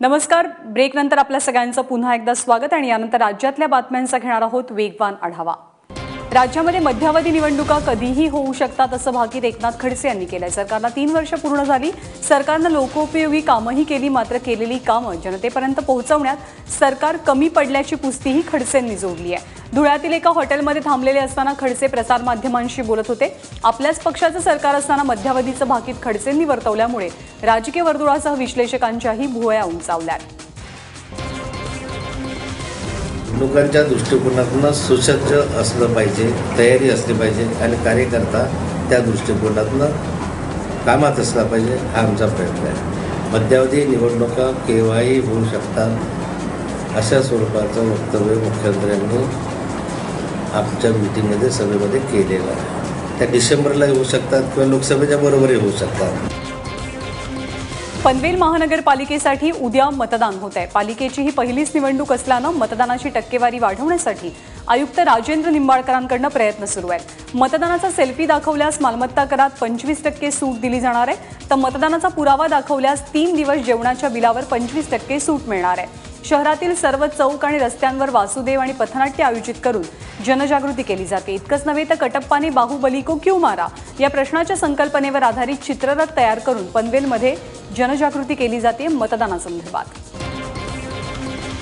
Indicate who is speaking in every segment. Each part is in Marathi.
Speaker 1: नमस्कार. ब्रेकनंतर आपल्या सगळ्यांचं पुन्हा एकदा स्वागत आणि यानंतर राज्यातल्या बातम्यांचा घेणार आहोत वेगवान आढावा. राज्यामध्ये मध्यावधी निवडणुका कधीही होऊ शकतात असं भाकीत एकनाथ खडसे यांनी केलंय. सरकारला तीन वर्ष पूर्ण झाली. सरकारनं लोकोपयोगी कामंही केली मात्र केलेली कामं जनतेपर्यंत पोहोचवण्यात सरकार कमी पडल्याची पुस्तीही खडसेंनी जोडली आहे. धुळ्यातील एका हॉटेलमध्ये थांबलेले असताना खडसे प्रसारमाध्यमांशी बोलत होते. आपल्याच पक्षाचं सरकार असताना मध्यावधीचं भाकीत खडसेंनी वर्तवल्यामुळे राजकीय वर्तुळासह विश्लेषकांच्याही भुवया उंचावल्या
Speaker 2: लोकांच्या दृष्टिकोनातून सुसज्ज असलं पाहिजे तयारी असली पाहिजे आणि कार्यकर्ता त्या दृष्टिकोनातून कामात असला पाहिजे हा आमचा प्रयत्न आहे. मध्यावधी निवडणुका केव्हाही होऊ शकतात अशा स्वरूपाचं वक्तव्य मुख्यमंत्र्यांनी आमच्या मिटिंगमध्ये सभेमध्ये केलेलं आहे. त्या डिसेंबरला होऊ शकतात किंवा लोकसभेच्या बरोबरही होऊ शकतात.
Speaker 1: पनवेल महानगरपालिकेसाठी उद्या मतदान होत आहे पालिकेची ही पहिलीच निवडणूक असल्यानं मतदानाची टक्केवारी वाढवण्यासाठी आयुक्त राजेंद्र निंबाळकरांकडनं प्रयत्न सुरू आहेत. मतदानाचा सेल्फी दाखवल्यास मालमत्ता करात पंचवीस टक्के सूट दिली जाणार आहे. तर मतदानाचा पुरावा दाखवल्यास तीन दिवस जेवणाच्या बिलावर पंचवीस टक्के सूट मिळणार आहे. शहरातील सर्व चौक आणि रस्त्यांवर वासुदेव आणि पथनाट्य आयोजित करून जनजागृती केली जाते. इतकंच नव्हे तर कटप्पाने बाहुबली को क्यू मारा या प्रश्नाच्या संकल्पनेवर आधारित चित्ररथ तयार करून पनवेलमध्ये जनजागृती केली जाते मतदानासंदर्भात.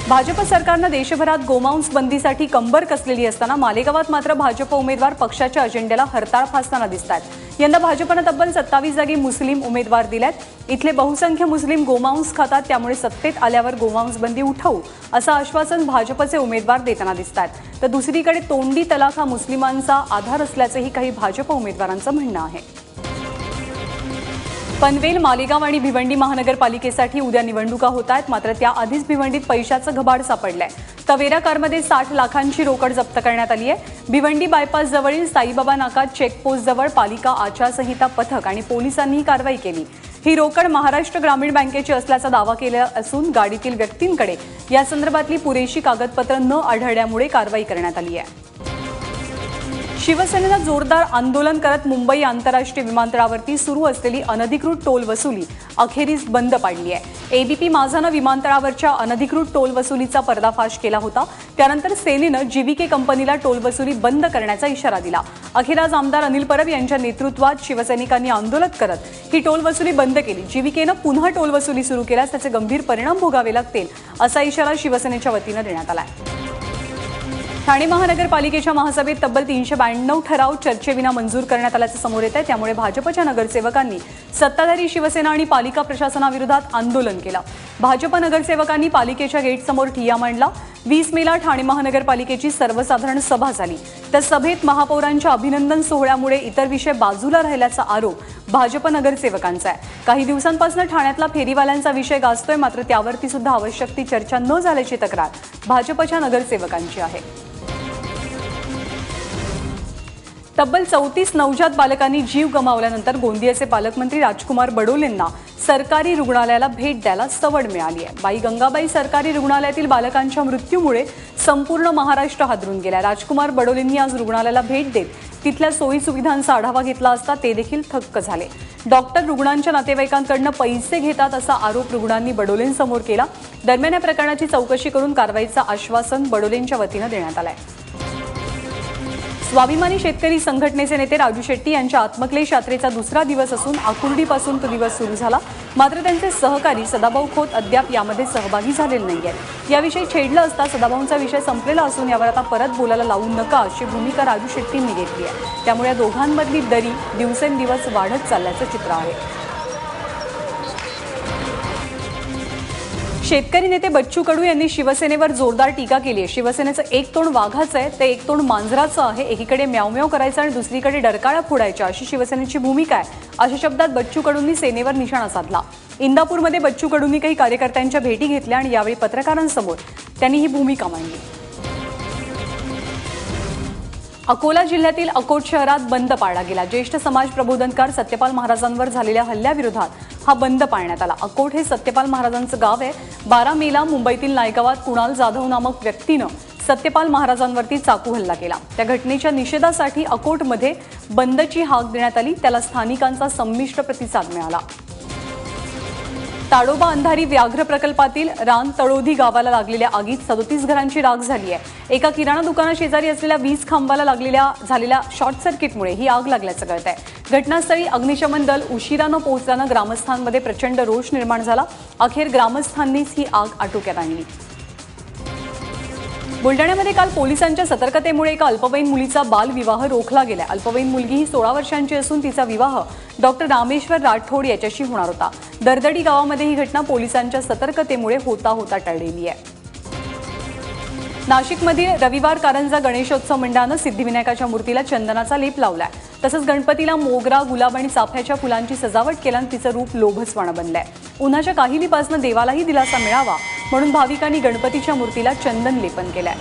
Speaker 1: भाजप सरकारनं देशभरात गोमांस बंदीसाठी कंबर कसलेली असताना मालेगावात मात्र भाजप उमेदवार पक्षाच्या अजेंड्याला हरताळ फासताना दिसत आहेत यंदा भाजपनं तब्बल सत्तावीस जागी मुस्लिम उमेदवार दिल्यात. इथले बहुसंख्य मुस्लिम गोमांस खातात त्यामुळे सत्तेत आल्यावर गोमांस बंदी उठवू असं आश्वासन भाजपचे उमेदवार देताना दिसत आहेत तर दुसरीकडे तोंडी तलाक हा मुस्लिमांचा आधार असल्याचंही काही भाजप उमेदवारांचं म्हणणं आहे. पनवेल मालेगाव आणि भिवंडी महानगरपालिकेसाठी उद्या निवडणुका होत आहेत. मात्र त्याआधीच भिवंडीत पैशाचं घबाड सापडलंय. तवेरा कारमध्ये साठ लाखांची रोकड जप्त करण्यात आली आहे. भिवंडी बायपास जवळील साईबाबा नाका चेकपोस्ट जवळ पालिका आचारसंहिता पथक आणि पोलिसांनी ही कारवाई केली. ही रोकड महाराष्ट्र ग्रामीण बँकेची असल्याचा दावा केला असून गाडीतील व्यक्तींकडे या संदर्भातली पुरेशी कागदपत्र न आढळल्यामुळे कारवाई करण्यात आली आहे. शिवसेनेनं जोरदार आंदोलन करत मुंबई आंतरराष्ट्रीय विमानतळावरती सुरू असलेली अनधिकृत टोल वसुली अखेरीस बंद पाडली आहे. एबीपी माझानं विमानतळावरच्या अनधिकृत टोल वसुलीचा पर्दाफाश केला होता. त्यानंतर सेनेनं जीव्हीके कंपनीला टोल वसुली बंद करण्याचा इशारा दिला. अखेर आज आमदार अनिल परब यांच्या नेतृत्वात शिवसैनिकांनी आंदोलन करत ही टोल वसुली बंद केली. जीव्हीकेनं पुन्हा टोल वसुली सुरू केल्यास त्याचे गंभीर परिणाम भोगावे लागतील असा इशारा शिवसेनेच्या वतीनं देण्यात आला आहे ठाणे महानगरपालिकेच्या महासभेत तब्बल तीनशे ब्याण्णव ठराव चर्चेविना मंजूर करण्यात आल्याचं समोर येत आहे त्यामुळे भाजपच्या नगरसेवकांनी सत्ताधारी शिवसेना आणि पालिका प्रशासनाविरोधात आंदोलन केलं. भाजप नगरसेवकांनी पालिकेच्या गेटसमोर ठिया मांडला. वीस मेला ठाणे महानगरपालिकेची सर्वसाधारण सभा झाली. त्या सभेत महापौरांच्या अभिनंदन सोहळ्यामुळे इतर विषय बाजूला राहिल्याचा आरोप भाजप नगरसेवकांचा आहे. काही दिवसांपासून ठाण्यातला फेरीवाल्यांचा विषय गाजतोय. मात्र त्यावरती सुद्धा आवश्यक ती चर्चा न झाल्याची तक्रार भाजपच्या नगरसेवकांची आहे. तब्बल चौतीस नवजात बालकांनी जीव गमावल्यानंतर गोंदियाचे पालकमंत्री राजकुमार बडोलेंना सरकारी रुग्णालयाला भेट द्यायला सवड मिळाली आहे. बाई गंगाबाई सरकारी रुग्णालयातील बालकांच्या मृत्यूमुळे संपूर्ण महाराष्ट्र हादरून गेला राजकुमार बडोलेंनी आज रुग्णालयाला भेट देत तिथल्या सोयी सुविधांचा आढावा घेतला असता ते देखील थक्क झाले. डॉक्टर रुग्णांच्या नातेवाईकांकडनं पैसे घेतात असा आरोप रुग्णांनी बडोलेंसमोर केला. दरम्यान या प्रकरणाची चौकशी करून कारवाईचं आश्वासन बडोलेंच्या वतीनं देण्यात आलं आहे स्वाभिमानी शेतकरी संघटनेचे नेते राजू शेट्टी यांच्या आत्मक्लेश यात्रेचा दुसरा दिवस असून आकुर्डीपासून तो दिवस सुरू झाला. मात्र त्यांचे सहकारी सदाभाऊ खोत अद्याप यामध्ये सहभागी झालेले नाही आहेत याविषयी छेडलं असता सदाभाऊंचा विषय संपलेला असून यावर आता परत बोलायला लावू नका अशी भूमिका राजू शेट्टींनी घेतली आहे. त्यामुळे या दोघांमधली दरी दिवसेंदिवस वाढत चालल्याचं चित्र आहे. शेतकरी नेते बच्चू कडू यांनी शिवसेनेवर जोरदार टीका केली आहे. शिवसेनेचं एक तोंड वाघाचं आहे ते एक तोंड मांजराचं आहे. एकीकडे म्यावम्याव करायचं आणि दुसरीकडे डरकाळा फोडायच्या अशी शिवसेनेची भूमिका आहे. अशा शब्दात बच्चू कडूंनी सेनेवर निशाणा साधला. इंदापूरमध्ये बच्चू कडूंनी काही कार्यकर्त्यांच्या भेटी घेतल्या आणि यावेळी पत्रकारांसमोर त्यांनी ही भूमिका मांडली. अकोला जिल्ह्यातील अकोट शहरात बंद पाळला गेला. ज्येष्ठ समाज प्रबोधनकार सत्यपाल महाराजांवर झालेल्या हल्ल्याविरोधात हा बंद पाळण्यात आला. अकोट हे सत्यपाल महाराजांचं गाव आहे. बारा मेला मुंबईतील नायगावात कुणाल जाधव नामक व्यक्तीनं सत्यपाल महाराजांवरती चाकू हल्ला केला. त्या घटनेच्या निषेधासाठी अकोटमध्ये बंदची हाक देण्यात आली. त्याला स्थानिकांचा संमिश्र प्रतिसाद मिळाला. ताडोबा अंधारी व्याघ्र प्रकल्पातील रान तळोधी गावाला लागलेल्या आगीत सदोतीस घरांची राख झाली आहे. एका किराणा दुकानाशेजारी असलेल्या वीज खांबाला लागलेल्या झालेल्या शॉर्ट सर्किटमुळे ही आग लागल्याचं कळत आहे घटनास्थळी अग्निशमन दल उशिरानं पोहोचल्यानं ग्रामस्थांमध्ये प्रचंड रोष निर्माण झाला. अखेर ग्रामस्थांनीच ही आग आटोक्यात आणली. बुलढाण्यामध्ये काल पोलिसांच्या सतर्कतेमुळे एका अल्पवयीन मुलीचा बालविवाह रोखला गेला अल्पवयीन मुलगी ही सोळा वर्षांची असून तिचा विवाह डॉक्टर रामेश्वर राठोड याच्याशी होणार होता. दरदडी गावामध्ये ही घटना पोलिसांच्या सतर्कतेमुळे होता होता टळलेली आहे. नाशिकमधील रविवार कारंजा गणेशोत्सव मंडळानं सिद्धिविनायकाच्या मूर्तीला चंदनाचा लेप लावलाय. तसंच गणपतीला मोगरा गुलाब आणि चाफ्याच्या फुलांची सजावट केल्यानं तिचं रूप लोभसवाणं बनलंय. उन्हाच्या काहिलीपासून देवालाही दिलासा मिळावा म्हणून भाविकांनी गणपतीच्या मूर्तीला चंदन लेपन केलंय.